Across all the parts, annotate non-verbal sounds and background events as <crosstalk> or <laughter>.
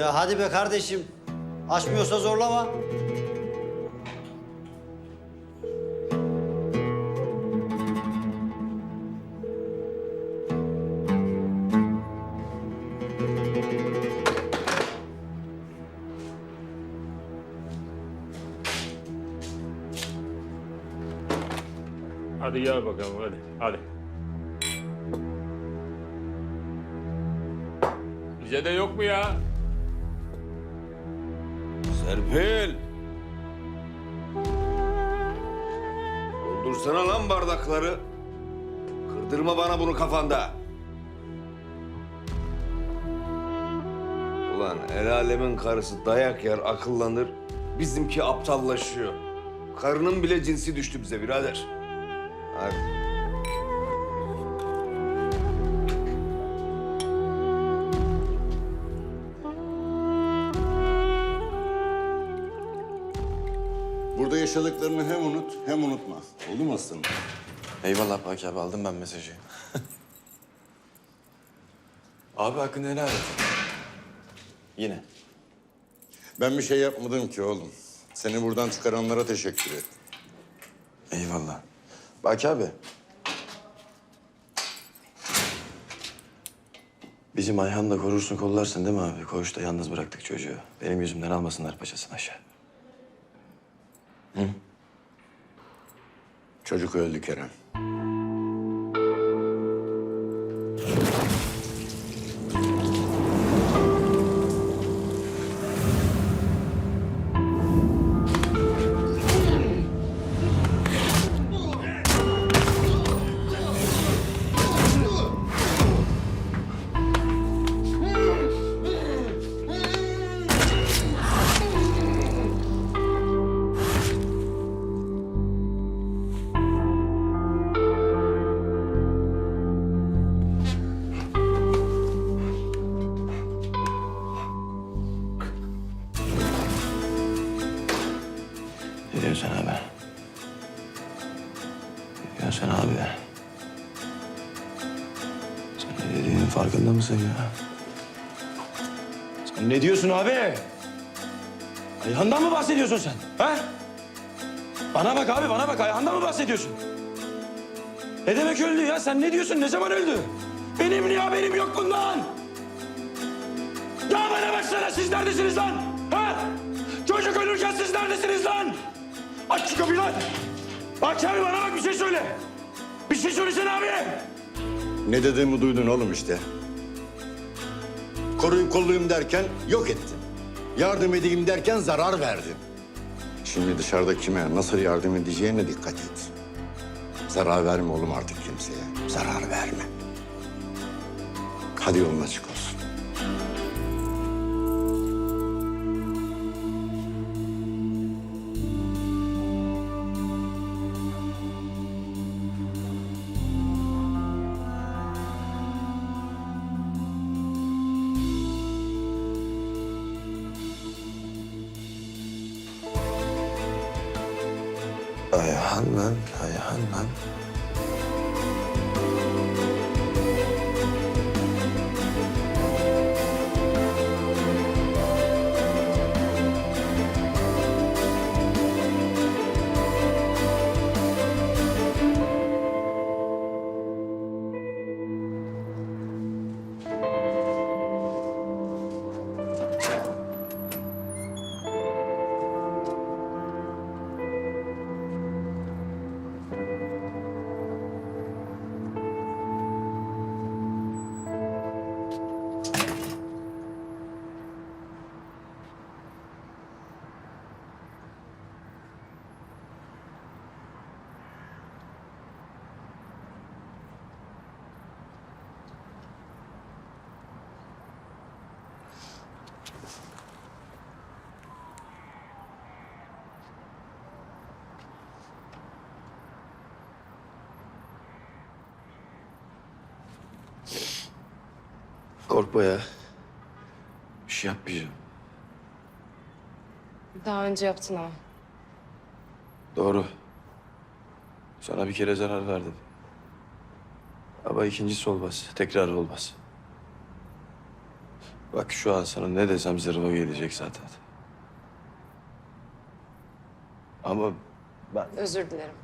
Ya hadi be kardeşim. Açmıyorsa zorlama. Hadi gel bakalım hadi. Hadi. Bize de yok mu ya? Serpil. Doldursana lan bardakları. Kırdırma bana bunu kafanda. Ulan el alemin karısı dayak yer, akıllanır. Bizimki aptallaşıyor. Karının bile cinsi düştü bize birader. Hadi. Burada yaşadıklarını hem unut hem unutma. Oldu mu aslanım? Eyvallah Baki abi aldım ben mesajı. <laughs> abi hakkını helal et. Yine. Ben bir şey yapmadım ki oğlum. Seni buradan çıkaranlara teşekkür et. Eyvallah. Baki abi. Bizim Ayhan'la korursun kollarsın değil mi abi? Koğuşta yalnız bıraktık çocuğu. Benim yüzümden almasınlar paçasını aşağı. Çocuk öldü Kerem. Farkında mısın ya? Sen ne diyorsun abi? Ayhan'dan mı bahsediyorsun sen? Ha? Bana bak abi, bana bak. Ayhan'dan mı bahsediyorsun? Ne demek öldü ya? Sen ne diyorsun? Ne zaman öldü? Benim niye haberim yok bundan? Ya bana baksana siz neredesiniz lan? Ha? Çocuk ölürken siz neredesiniz lan? Aç şu kapıyı lan. Aç abi bana bak bir şey söyle. Bir şey söylesene abi. Ne dediğimi duydun oğlum işte. Koruyup kollayayım derken yok ettin. Yardım edeyim derken zarar verdin. Şimdi dışarıda kime, nasıl yardım edeceğine dikkat et. Zarar verme oğlum artık kimseye. Zarar verme. Hadi yolun açık olsun. Ayhan lan, lan. Korkma ya. Bir şey yapmayacağım. Daha önce yaptın ama. Doğru. Sana bir kere zarar verdim. Ama ikincisi olmaz. Tekrar olmaz. Bak şu an sana ne desem zırva gelecek zaten. Ama ben... Özür dilerim.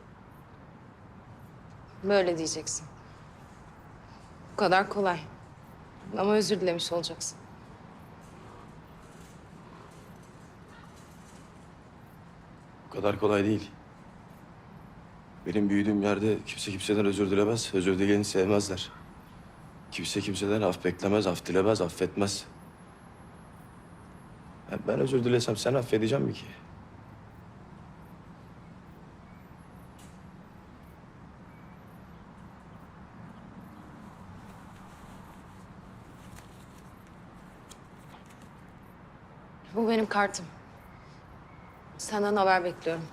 Böyle diyeceksin. Bu kadar kolay. Ama özür dilemiş olacaksın. Bu kadar kolay değil. Benim büyüdüğüm yerde kimse kimseden özür dilemez. Özür dileyeni sevmezler. Kimse kimseden af beklemez, af dilemez, affetmez. Ya Ben özür dilesem sen affedeceğim mi ki? Bu benim kartım. Senden haber bekliyorum.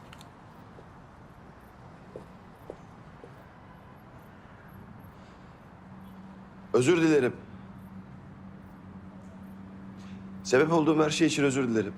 Özür dilerim. Sebep olduğum her şey için özür dilerim.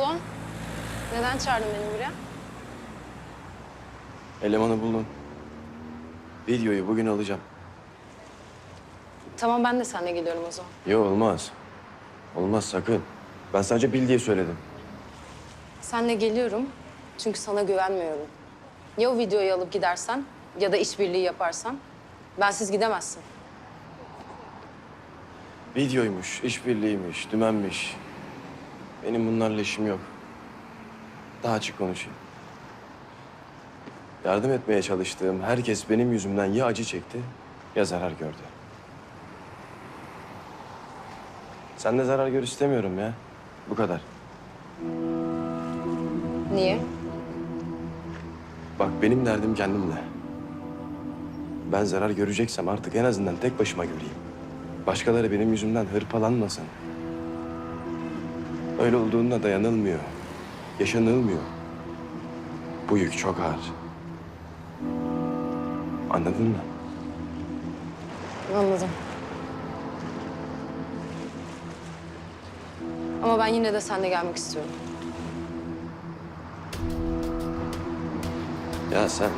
Oldu? Neden çağırdın beni buraya? Elemanı buldum. Videoyu bugün alacağım. Tamam ben de seninle geliyorum o zaman. Yok olmaz. Olmaz sakın. Ben sadece bil diye söyledim. Seninle geliyorum çünkü sana güvenmiyorum. Ya o videoyu alıp gidersen ya da işbirliği yaparsan bensiz gidemezsin. Videoymuş, işbirliğiymiş, dümenmiş. Benim bunlarla işim yok. Daha açık konuşayım. Yardım etmeye çalıştığım herkes benim yüzümden ya acı çekti ya zarar gördü. Sen de zarar gör istemiyorum ya. Bu kadar. Niye? Bak benim derdim kendimle. Ben zarar göreceksem artık en azından tek başıma göreyim. Başkaları benim yüzümden hırpalanmasın. Öyle olduğunda dayanılmıyor. Yaşanılmıyor. Bu yük çok ağır. Anladın mı? Anladım. Ama ben yine de seninle gelmek istiyorum. Ya sen